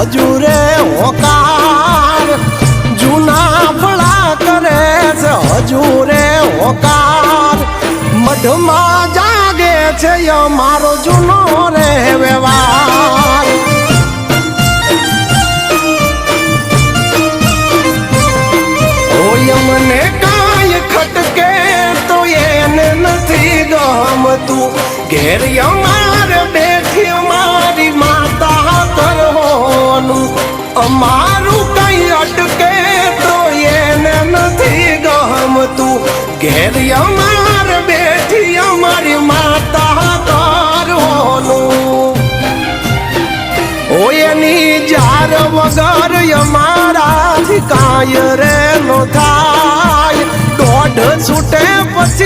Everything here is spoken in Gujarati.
હજુ રે હોકાર, જૂના ફળા કરે છે હજુરે હોકાર. મઢમાં જાગે છે મારો જૂનો રે વ્યવહાર. મને કાંઈ ખટકે તો એને નથી ગમતું. ઘેર અમાર અમારું કઈ અટકે તો એને નથી ગમતું. ઘેર અમાર બેઠી અમારી માતા કરવાનું ઓયની જાર વગર અમારાથી કાય રે નો થાય. દોઢ છૂટે પછી